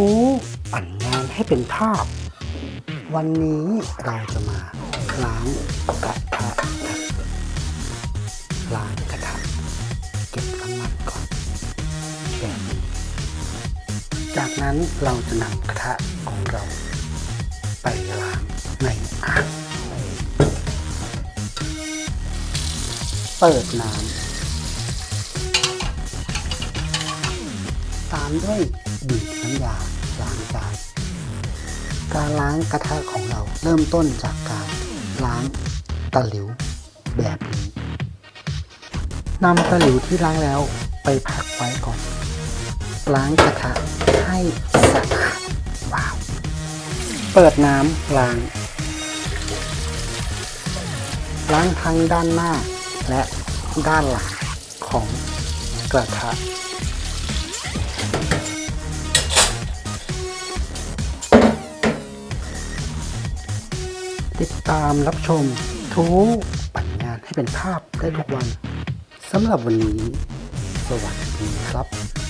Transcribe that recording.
ทูปั่นงานให้เป็นภาพ วันนี้เราจะมาล้างกระทะล้างกระทะเก็บน้ำมันก่อนแบบนี้จากนั้นเราจะนำกระทะของเรา ไปล้างในอ่างเปิดน้ำ ตามด้วยบีบน้ำยาล้างจานการล้างกระทะของเราเริ่มต้นจากการล้างตะหลิวแบบนี้นำตะหลิวที่ล้างแล้วไปพักไว้ก่อน ล้างกระทะให้สะอาดว้าว เปิดน้ำล้าง ล้างทั้งด้านหน้าและด้านหลังของกระทะ ติดตามรับชมทูปั่นงานให้เป็นภาพได้ทุกวันสำหรับวันนี้ สวัสดีครับ